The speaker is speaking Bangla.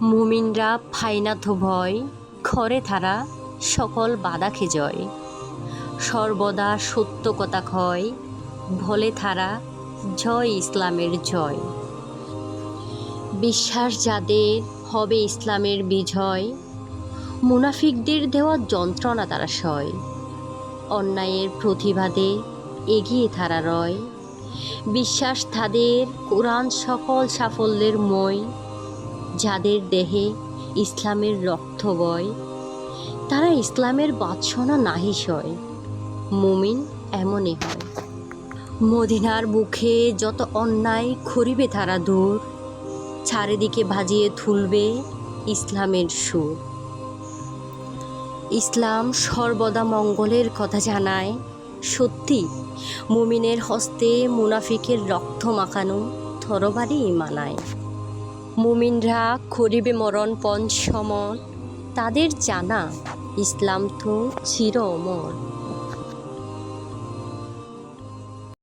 মুমিনরা ফাইনাথ ভয় খরে থারা সকল বাধাকে জয় সর্বদা সত্য কথা ক্ষয় ভলে থারা জয় ইসলামের জয়। বিশ্বাস যাদের হবে ইসলামের বিজয়, মুনাফিকদের দেওয়া যন্ত্রণা তারা সয়। অন্যায়ের প্রতিবাদে এগিয়ে থারা রয়। বিশ্বাস তাদের কোরআন সকল সাফল্যের মই। যাদের দেহে ইসলামের রক্ত বয়, তারা ইসলামের বাৎসনা নাহি সয় মুমিন এমনই হয়। মদিনার বুকে যত অন্যায় খরিবে তারা দূর, চারিদিকে ভাজিয়ে তুলবে ইসলামের সুর। ইসলাম সর্বদা মঙ্গলের কথা জানায়, সত্যি, মুমিনের হস্তে মুনাফিকের রক্ত মাখানো থরবারই মানায়। মুমিনরা খরিবে মরণ পঞ্চমন তাদের জানা ইসলাম তো চির অমর